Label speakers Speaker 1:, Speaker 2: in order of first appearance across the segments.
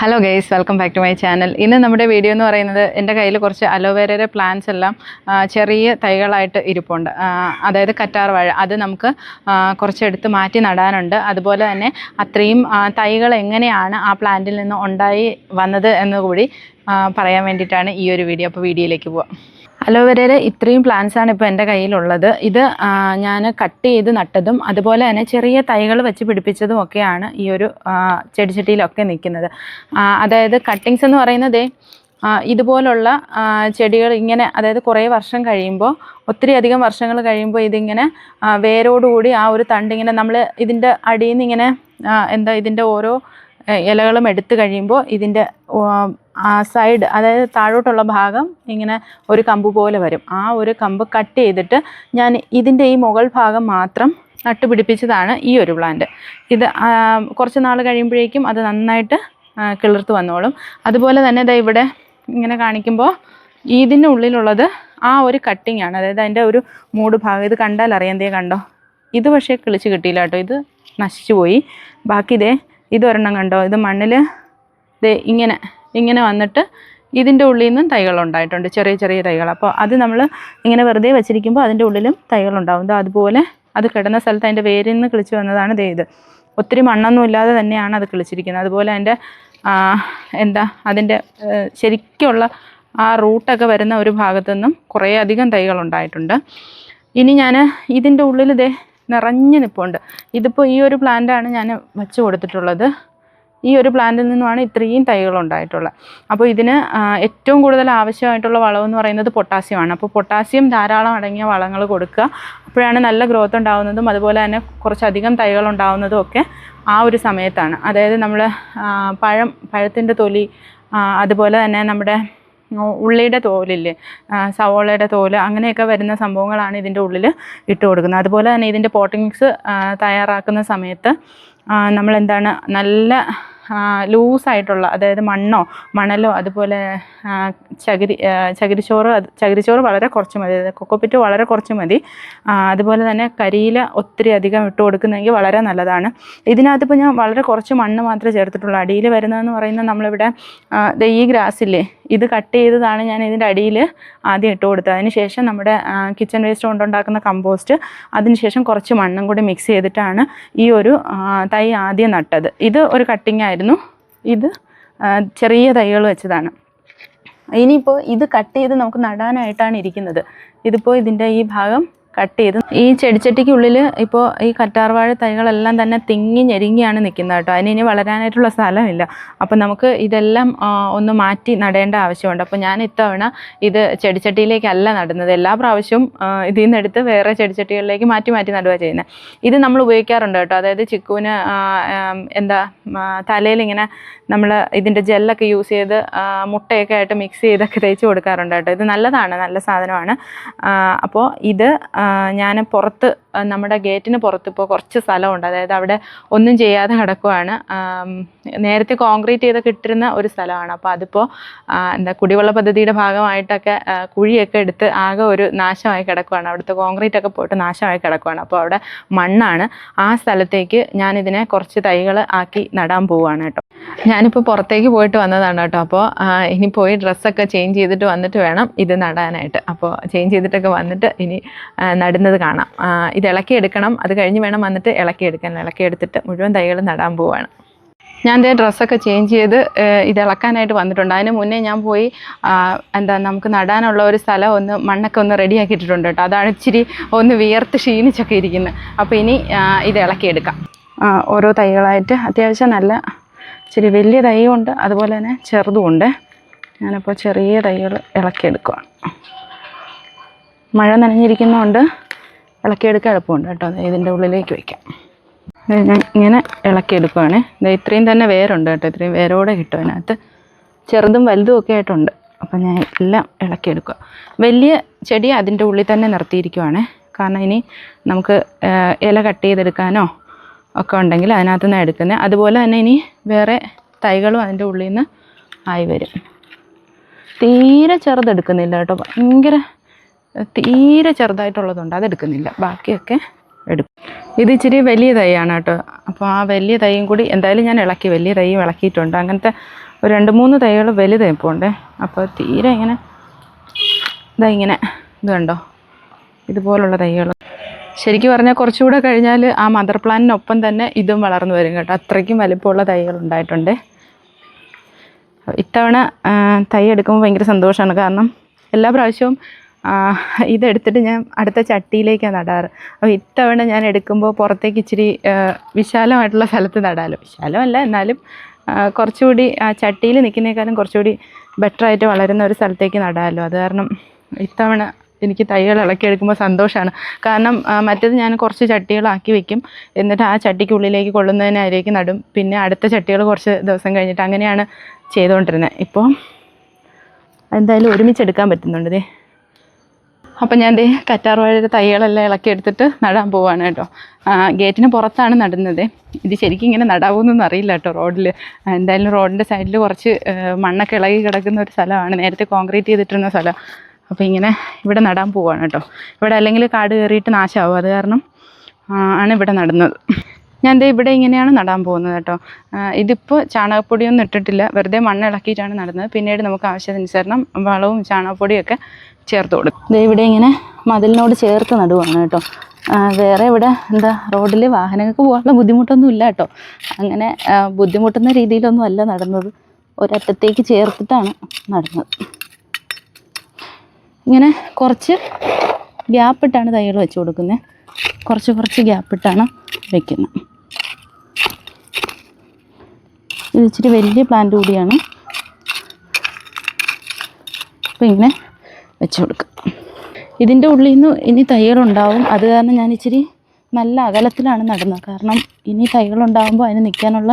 Speaker 1: Hello guys welcome back to my channel ഇന്ന് നമ്മുടെ video എന്ന് പറയുന്നത് എന്റെ കയ്യിൽ കുറച്ച് അലോവേരയുടെ പ്ലാന്റ്സ് എല്ലാം ചെറിയ തൈകളായിട്ട് ഇരിപ്പുണ്ട്. അതായത് കറ്റാർ വാഴ. അത് നമുക്ക് കുറച്ചെടുത്ത് മാറ്റി നടാനുണ്ട്. അതുപോലെ തന്നെ അത്രയും തൈകൾ എങ്ങനെയാണ് ആ പ്ലാന്റിൽ നിന്ന് ഉണ്ടായി വന്നത് എന്നുകൂടി പറയാൻ വേണ്ടിയിട്ടാണ് ഈ ഒരു വീഡിയോ അപ്പോൾ വീഡിയോയിലേക്ക് പോവാം. അലോവേരയുടെ ഇത്രയും പ്ലാന്റ്സ് ആണ് ഇപ്പോൾ എന്റെ കയ്യിലുള്ളത്. ഇത് ഞാൻ കട്ട് ചെയ്ത് നട്ടതും അതുപോലെ തന്നെ ചെറിയ തൈകൾ വെച്ച് പിടിപ്പിച്ചതും ഒക്കെയാണ് ഈ ഒരു ചെടിച്ചട്ടിയിലൊക്കെ നിൽക്കുന്നത്. അതായത് കട്ടിങ്സ് എന്ന് പറയുന്നതേ ഇതുപോലുള്ള ചെടികൾ ഇങ്ങനെ അതായത് കുറേ വർഷം കഴിയുമ്പോൾ ഒത്തിരി അധികം വർഷങ്ങൾ കഴിയുമ്പോൾ ഇതിങ്ങനെ വേരോടുകൂടി ആ ഒരു തണ്ട് ഇങ്ങനെ നമ്മൾ ഇതിന്റെ അടിയിൽ നിന്ന് ഇങ്ങനെ എന്താ ഇതിന്റെ ഓരോ ഇലകളും എടുത്തു കഴിയുമ്പോൾ ഇതിന്റെ സൈഡ് അതായത് താഴോട്ടുള്ള ഭാഗം ഇങ്ങനെ ഒരു കമ്പ് പോലെ വരും. ആ ഒരു കമ്പ് കട്ട് ചെയ്തിട്ട് ഞാൻ ഇതിന്റെ ഈ മുകൾ ഭാഗം മാത്രം നട്ടുപിടിപ്പിച്ചതാണ് ഈ ഒരു പ്ലാന്റ് ഇത് കുറച്ച് നാൾ കഴിയുമ്പോഴേക്കും അത് നന്നായിട്ട് ആ, കിളിർത്ത് വന്നോളും. അതുപോലെ തന്നെ ഇതാ ഇവിടെ ഇങ്ങനെ കാണിക്കുമ്പോൾ ഇതിന്റെ ഉള്ളിലുള്ളത് ആ ഒരു കട്ടിങ് ആണ്. അതായത് അതിന്റെ ഒരു മൂട് ഭാഗം. ഇത് കണ്ടാൽ അറിയാം ദേ കണ്ടോ? ഇത് പക്ഷേ കിളിച്ച് കിട്ടിയില്ല കേട്ടോ. ഇത് നശിച്ചു പോയി. ബാക്കി ഇതേ ഇതൊരെണ്ണം കണ്ടോ? ഇത് മണ്ണിൽ ഇതേ ഇങ്ങനെ ഇങ്ങനെ വന്നിട്ട് ഇതിന്റെ ഉള്ളിൽ നിന്നും തൈകൾ ഉണ്ടായിട്ടുണ്ട് ചെറിയ ചെറിയ തൈകൾ. അപ്പോൾ അത് നമ്മൾ ഇങ്ങനെ വെറുതെ വെച്ചിരിക്കുമ്പോൾ അതിന്റെ ഉള്ളിലും തൈകളുണ്ടാവും അതുപോലെ അത് കിടന്ന സ്ഥലത്ത് അതിന്റെ വേരിൽ നിന്ന് കിളിച്ച് വന്നതാണ് ഇത്. ഒത്തിരി മണ്ണൊന്നും ഇല്ലാതെ തന്നെയാണ് അത് കിളിച്ചിരിക്കുന്നത്. അതുപോലെ അതിന്റെ എന്താ അതിന്റെ ശരിക്കുള്ള ആ റൂട്ടൊക്കെ വരുന്ന ഒരു ഭാഗത്തു നിന്നും കുറേ അധികം തൈകൾ ഉണ്ടായിട്ടുണ്ട്. ഇനി ഞാൻ ഇതിന്റെ ഉള്ളിൽ ഇതേ നിറഞ്ഞു നിൽപ്പുണ്ട് ഇതിപ്പോൾ ഈ ഒരു പ്ലാന്റാണ് ഞാൻ വെച്ച് കൊടുത്തിട്ടുള്ളത്. ഈ ഒരു പ്ലാന്റിൽ നിന്നുമാണ് ഇത്രയും തൈകൾ ഉണ്ടായിട്ടുള്ളത്. അപ്പോൾ ഇതിന് ഏറ്റവും കൂടുതൽ ആവശ്യമായിട്ടുള്ള വളം എന്ന് പറയുന്നത് പൊട്ടാസ്യമാണ്. അപ്പോൾ പൊട്ടാസ്യം ധാരാളം അടങ്ങിയ വളങ്ങൾ കൊടുക്കുക. അപ്പോഴാണ് നല്ല ഗ്രോത്ത് ഉണ്ടാവുന്നതും അതുപോലെ തന്നെ കുറച്ചധികം തൈകൾ ഉണ്ടാവുന്നതും ഒക്കെ ആ ഒരു സമയത്താണ്. അതായത് നമ്മൾ പഴം പഴത്തിന്റെ തൊലി അതുപോലെ തന്നെ നമ്മുടെ ഉള്ളിയുടെ തോലില്ലേ സവോളയുടെ തോൽ അങ്ങനെയൊക്കെ വരുന്ന സംഭവങ്ങളാണ് ഇതിന്റെ ഉള്ളിൽ ഇട്ട് കൊടുക്കുന്നത്. അതുപോലെ തന്നെ ഇതിന്റെ പോട്ടിംഗ് മിക്സ് തയ്യാറാക്കുന്ന സമയത്ത് നമ്മൾ എന്താണ് നല്ല ലൂസായിട്ടുള്ള അതായത് മണ്ണോ മണലോ അതുപോലെ ചകിരി ചകിരിച്ചോറ് ചകിരിച്ചോറ് വളരെ കുറച്ച് മതി കൊക്കോപ്പിറ്റ് വളരെ കുറച്ച് മതി. അതുപോലെ തന്നെ കരിയില ഒത്തിരി അധികം ഇട്ട് കൊടുക്കുന്നെങ്കിൽ വളരെ നല്ലതാണ്. ഇതിനകത്ത് ഇപ്പോൾ ഞാൻ വളരെ കുറച്ച് മണ്ണ് മാത്രമേ ചേർത്തിട്ടുള്ളൂ. അടിയിൽ വരുന്നതെന്ന് പറയുന്നത് നമ്മളിവിടെ ഈ ഗ്രാസില്ലേ? ഇത് കട്ട് ചെയ്തതാണ് ഞാൻ ഇതിന്റെ അടിയിൽ ആദ്യം ഇട്ട് കൊടുത്തത്. അതിന് ശേഷം നമ്മുടെ കിച്ചൺ വേസ്റ്റ് കൊണ്ടുണ്ടാക്കുന്ന കമ്പോസ്റ്റ് അതിനുശേഷം കുറച്ച് മണ്ണും കൂടി മിക്സ് ചെയ്തിട്ടാണ് ഈ ഒരു തൈ ആദ്യം നട്ടത്. ഇത് ഒരു കട്ടിംഗ് ആയിരുന്നു. ഇത് ചെറിയ തൈകൾ വെച്ചതാണ്. ഇനിയിപ്പോൾ ഇത് കട്ട് ചെയ്ത് നമുക്ക് നടാനായിട്ടാണ് ഇരിക്കുന്നത്. ഇതിപ്പോൾ ഇതിന്റെ ഈ ഭാഗം കട്ട് ചെയ്ത് ഈ ചെടിച്ചട്ടിക്കുള്ളിൽ ഇപ്പോൾ ഈ കറ്റാർവാഴ തൈകളെല്ലാം തന്നെ തിങ്ങി ഞെരുങ്ങിയാണ് നിൽക്കുന്നത് കേട്ടോ. അതിന് ഇനി വളരാനായിട്ടുള്ള സ്ഥലമില്ല. അപ്പോൾ നമുക്ക് ഇതെല്ലാം ഒന്ന് മാറ്റി നടേണ്ട ആവശ്യമുണ്ട്. അപ്പോൾ ഞാൻ ഇത്തവണ ഇത് ചെടിച്ചട്ടിയിലേക്കല്ല നടുന്നത്. എല്ലാ പ്രാവശ്യവും ഇതിൽ നിന്നെടുത്ത് വേറെ ചെടിച്ചട്ടികളിലേക്ക് മാറ്റി മാറ്റി നടുക ചെയ്യുന്നത് ഇത് നമ്മൾ ഉപയോഗിക്കാറുണ്ട് കേട്ടോ. അതായത് ചിക്കുവിന് എന്താ തലയിൽ ഇങ്ങനെ നമ്മൾ ഇതിന്റെ ജെല്ലൊക്കെ യൂസ് ചെയ്ത് മുട്ടയൊക്കെ ആയിട്ട് മിക്സ് ചെയ്തൊക്കെ തേച്ച് കൊടുക്കാറുണ്ട് കേട്ടോ. ഇത് നല്ലതാണ് നല്ല സാധനമാണ്. അപ്പോൾ ഇത് ഞാൻ പുറത്ത് നമ്മുടെ ഗേറ്റിന് പുറത്ത് ഇപ്പോൾ കുറച്ച് സ്ഥലമുണ്ട്. അതായത് അവിടെ ഒന്നും ചെയ്യാതെ കിടക്കുവാണ് നേരത്തെ കോൺക്രീറ്റ് ചെയ്തൊക്കെ ഇട്ടിരുന്ന ഒരു സ്ഥലമാണ്. അപ്പോൾ അതിപ്പോൾ എന്താ കുടിവെള്ള പദ്ധതിയുടെ ഭാഗമായിട്ടൊക്കെ കുഴിയൊക്കെ എടുത്ത് ആകെ ഒരു നാശമായി കിടക്കുവാണ്. അവിടുത്തെ കോൺക്രീറ്റ് ഒക്കെ പോയിട്ട് നാശമായി കിടക്കുവാണ്. അപ്പോൾ അവിടെ മണ്ണാണ്. ആ സ്ഥലത്തേക്ക് ഞാനിതിനെ കുറച്ച് തൈകൾ ആക്കി നടാൻ പോവുകയാണ് കേട്ടോ. ഞാനിപ്പോൾ പുറത്തേക്ക് പോയിട്ട് വന്നതാണ് കേട്ടോ. അപ്പോൾ ഇനി പോയി ഡ്രസ്സൊക്കെ ചേഞ്ച് ചെയ്തിട്ട് വന്നിട്ട് വേണം ഇത് നടാനായിട്ട്. അപ്പോൾ ചേഞ്ച് ചെയ്തിട്ടൊക്കെ വന്നിട്ട് ഇനി നടുന്നത് കാണാം. ഇത് ഇളക്കിയെടുക്കണം അത് കഴിഞ്ഞ് വേണം വന്നിട്ട് ഇളക്കിയെടുക്കാൻ ഇളക്കിയെടുത്തിട്ട് മുഴുവൻ തൈകൾ നടാൻ പോവാണ്. ഞാൻ ദേ ഡ്രസ്സൊക്കെ ചേഞ്ച് ചെയ്ത് ഇത് ഇളക്കാനായിട്ട് വന്നിട്ടുണ്ട്. അതിന് മുന്നേ ഞാൻ പോയി എന്താ നമുക്ക് നടാനുള്ള ഒരു സ്ഥലം ഒന്ന് മണ്ണൊക്കെ ഒന്ന് റെഡിയാക്കിയിട്ടുണ്ട് കേട്ടോ. അതാണ് ഇച്ചിരി ഒന്ന് വിയർത്ത് ക്ഷീണിച്ചൊക്കെ ഇരിക്കുന്നത്. അപ്പോൾ ഇനി ഇത് ഇളക്കിയെടുക്കാം ഓരോ തൈകളായിട്ട് അത്യാവശ്യം നല്ല ഇച്ചിരി വലിയ തൈയുണ്ട്. അതുപോലെ തന്നെ ചെറുതുമുണ്ട് ഞാനപ്പോൾ ചെറിയ തൈകൾ ഇളക്കിയെടുക്കുകയാണ് മഴ നനഞ്ഞിരിക്കുന്നതുകൊണ്ട് ഇളക്കിയെടുക്കാൻ എളുപ്പമുണ്ട് കേട്ടോ. ഇതിന്റെ ഉള്ളിലേക്ക് വയ്ക്കാം. ഞാൻ ഇങ്ങനെ ഇളക്കിയെടുക്കുവാണ്. ദേ ഇത്രയും തന്നെ വേരുണ്ട് കേട്ടോ. ഇത്രയും വേരോടെ കിട്ടും അതിനകത്ത്. ചെറുതും വലുതും ഒക്കെ ആയിട്ടുണ്ട്. അപ്പം ഞാൻ എല്ലാം ഇളക്കിയെടുക്കുക. വലിയ ചെടി അതിന്റെ ഉള്ളിൽ തന്നെ നിർത്തിയിരിക്കുവാണ്. കാരണം ഇനി നമുക്ക് ഇല കട്ട് ചെയ്തെടുക്കാനോ ഒക്കെ ഉണ്ടെങ്കിൽ അതിനകത്ത് നിന്ന് എടുക്കുന്നത് അതുപോലെ തന്നെ ഇനി വേറെ തൈകളും അതിന്റെ ഉള്ളിൽ നിന്ന് ആയി വരും. തീരെ ചെറുതെടുക്കുന്നില്ല കേട്ടോ. ഭയങ്കര തീരെ ചെറുതായിട്ടുള്ളതുണ്ട്. അതെടുക്കുന്നില്ല. ബാക്കിയൊക്കെ എടുക്കും. ഇത് ഇച്ചിരി വലിയ തൈയാണ് കേട്ടോ. അപ്പോൾ ആ വലിയ തൈയും കൂടി എന്തായാലും ഞാൻ ഇളക്കി വലിയ തൈയും ഇളക്കിയിട്ടുണ്ട്. അങ്ങനത്തെ ഒരു രണ്ട് മൂന്ന് തൈകൾ വലുത് ഇപ്പോൾ ഉണ്ട്. അപ്പോൾ തീരെ ഇങ്ങനെ ഇതാ ഇങ്ങനെ ഇത് കണ്ടോ ഇതുപോലുള്ള തൈകൾ. ശരിക്കും പറഞ്ഞാൽ കുറച്ചുകൂടെ കഴിഞ്ഞാൽ ആ മദർ പ്ലാന്റിനൊപ്പം തന്നെ ഇതും വളർന്നു വരും കേട്ടോ. അത്രയ്ക്കും വലിപ്പമുള്ള തൈകൾ ഉണ്ടായിട്ടുണ്ട്. ഇത്തവണ തൈ എടുക്കുമ്പോൾ ഭയങ്കര സന്തോഷമാണ്. കാരണം എല്ലാ പ്രാവശ്യവും ഇതെടുത്തിട്ട് ഞാൻ അടുത്ത ചട്ടിയിലേക്കാണ് നടാറ്. അപ്പോൾ ഇത്തവണ ഞാൻ എടുക്കുമ്പോൾ പുറത്തേക്ക് ഇച്ചിരി വിശാലമായിട്ടുള്ള സ്ഥലത്ത് നടാലോ. വിശാലമല്ല എന്നാലും കുറച്ചുകൂടി ആ ചട്ടിയിൽ നിൽക്കുന്നേക്കാളും കുറച്ചുകൂടി ബെറ്ററായിട്ട് വളരുന്ന ഒരു സ്ഥലത്തേക്ക് നടാമല്ലോ അത് കാരണം ഇത്തവണ എനിക്ക് തൈകൾ ഇളക്കിയെടുക്കുമ്പോൾ സന്തോഷമാണ് കാരണം മറ്റത് ഞാൻ കുറച്ച് ചട്ടികളാക്കി വെക്കും. എന്നിട്ട് ആ ചട്ടിക്കുള്ളിലേക്ക് കൊള്ളുന്നതിനായിരിക്കും നടും. പിന്നെ അടുത്ത ചട്ടികൾ കുറച്ച് ദിവസം കഴിഞ്ഞിട്ട് അങ്ങനെയാണ് ചെയ്തുകൊണ്ടിരുന്നത് ഇപ്പോൾ എന്തായാലും ഒരുമിച്ചെടുക്കാൻ പറ്റുന്നുണ്ട് ദേ. അപ്പം ഞാൻ ദേ കറ്റാർവാഴയുടെ തൈകളെല്ലാം ഇളക്കി എടുത്തിട്ട് നടാൻ പോവാണ് കേട്ടോ. ഗേറ്റിന് പുറത്താണ് നടുന്നത്. ഇത് ശരിക്കും ഇങ്ങനെ നടാവൂന്നൊന്നും അറിയില്ല കേട്ടോ റോഡിൽ എന്തായാലും റോഡിന്റെ സൈഡിൽ കുറച്ച് മണ്ണൊക്കെ ഇളകി കിടക്കുന്ന ഒരു സ്ഥലമാണ്. നേരത്തെ കോൺക്രീറ്റ് ചെയ്തിട്ടിരുന്ന സ്ഥലം. അപ്പോൾ ഇങ്ങനെ ഇവിടെ നടാൻ പോവാണ് കേട്ടോ. ഇവിടെ അല്ലെങ്കിൽ കാട് കയറിയിട്ട് നാശമാവും അത് കാരണം ആണ് ഇവിടെ നടുന്നത്. ഞാൻ ദേ ഇവിടെ ഇങ്ങനെയാണ് നടാൻ പോകുന്നത് കേട്ടോ. ഇതിപ്പോൾ ചാണകപ്പൊടിയൊന്നും ഇട്ടിട്ടില്ല. വെറുതെ മണ്ണ് ഇളക്കിയിട്ടാണ് നടുന്നത്. പിന്നീട് നമുക്ക് ആവശ്യാനുസരണം വളവും ചാണകപ്പൊടിയൊക്കെ ചേർത്ത് കൊടുക്കും. ഇവിടെ ഇങ്ങനെ മതിലിനോട് ചേർത്ത് നടുവാണ് കേട്ടോ. വേറെ ഇവിടെ എന്താ റോഡിൽ വാഹനങ്ങൾക്ക് പോകാനുള്ള ബുദ്ധിമുട്ടൊന്നും ഇല്ല കേട്ടോ. അങ്ങനെ ബുദ്ധിമുട്ടുന്ന രീതിയിലൊന്നും അല്ല നടന്നത്. ഒരറ്റത്തേക്ക് ചേർത്തിട്ടാണ് നടന്നത്. ഇങ്ങനെ കുറച്ച് ഗ്യാപ്പിട്ടാണ് തൈകൾ വെച്ച് കൊടുക്കുന്നത്. കുറച്ച് കുറച്ച് ഗ്യാപ്പിട്ടാണ് വെക്കുന്നത്. ഇത് ഇച്ചിരി വലിയ പ്ലാന്റ് കൂടിയാണ്. അപ്പോൾ ഇങ്ങനെ വെച്ച് കൊടുക്കുക ഇതിന്റെ ഉള്ളിൽ നിന്ന് ഇനി തൈകളുണ്ടാവും. അത് കാരണം ഞാൻ ഇച്ചിരി നല്ല അകലത്തിലാണ് നടന്നത്. കാരണം ഇനി തൈകളുണ്ടാകുമ്പോൾ അതിന് നിൽക്കാനുള്ള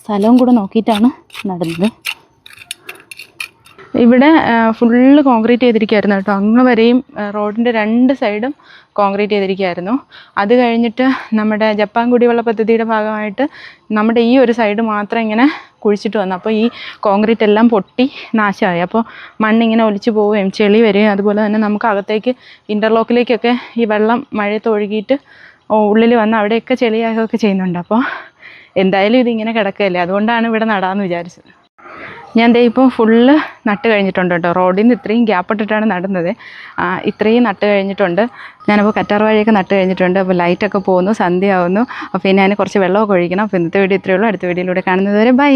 Speaker 1: സ്ഥലവും കൂടെ നോക്കിയിട്ടാണ് നടുന്നത്. ഇവിടെ ഫുള്ള് കോൺക്രീറ്റ് ചെയ്തിരിക്കുകയായിരുന്നു കേട്ടോ. അങ്ങ് വരെയും റോഡിന്റെ രണ്ട് സൈഡും കോൺക്രീറ്റ് ചെയ്തിരിക്കുകയായിരുന്നു അത് കഴിഞ്ഞിട്ട് നമ്മുടെ ജപ്പാൻ കുടിവെള്ള പദ്ധതിയുടെ ഭാഗമായിട്ട് നമ്മുടെ ഈ ഒരു സൈഡ് മാത്രം ഇങ്ങനെ കുഴിച്ചിട്ട് വന്നു. അപ്പോൾ ഈ കോൺക്രീറ്റ് എല്ലാം പൊട്ടി നാശമായി. അപ്പോൾ മണ്ണിങ്ങനെ ഒലിച്ചു പോവുകയും ചെളി വരികയും അതുപോലെ തന്നെ നമുക്ക് അകത്തേക്ക് ഇന്റർലോക്കിലേക്കൊക്കെ ഈ വെള്ളം മഴയത്ത് ഒഴുകിയിട്ട് ഉള്ളിൽ വന്ന് അവിടെയൊക്കെ ചെളിയാകുകയൊക്കെ ചെയ്യുന്നുണ്ട്. അപ്പോൾ എന്തായാലും ഇതിങ്ങനെ കിടക്കുകയല്ലേ? അതുകൊണ്ടാണ് ഇവിടെ നടാമെന്ന് വിചാരിച്ചത്. ഞാൻ ദേ ഇപ്പോൾ ഫുള്ള് നട്ട് കഴിഞ്ഞിട്ടുണ്ട് കേട്ടോ റോഡിൽ നിന്ന് ഇത്രയും ഗ്യാപ്പ് ഇട്ടിട്ടാണ് നടുന്നത്. ഇത്രയും നട്ട് കഴിഞ്ഞിട്ടുണ്ട്. ഞാനപ്പോൾ കറ്റാർ വാഴയൊക്കെ നട്ട് കഴിഞ്ഞിട്ടുണ്ട്. അപ്പോൾ ലൈറ്റൊക്കെ പോകുന്നു സന്ധ്യ ആവുന്നു അപ്പോൾ ഇനി അതിന് കുറച്ച് വെള്ളമൊക്കെ ഒഴിക്കണം. അപ്പോൾ ഇന്നത്തെ വീഡിയോ ഇത്രയേ ഉള്ളൂ. അടുത്ത വീഡിയോയിലൂടെ കാണുന്നത് വരെ ബൈ.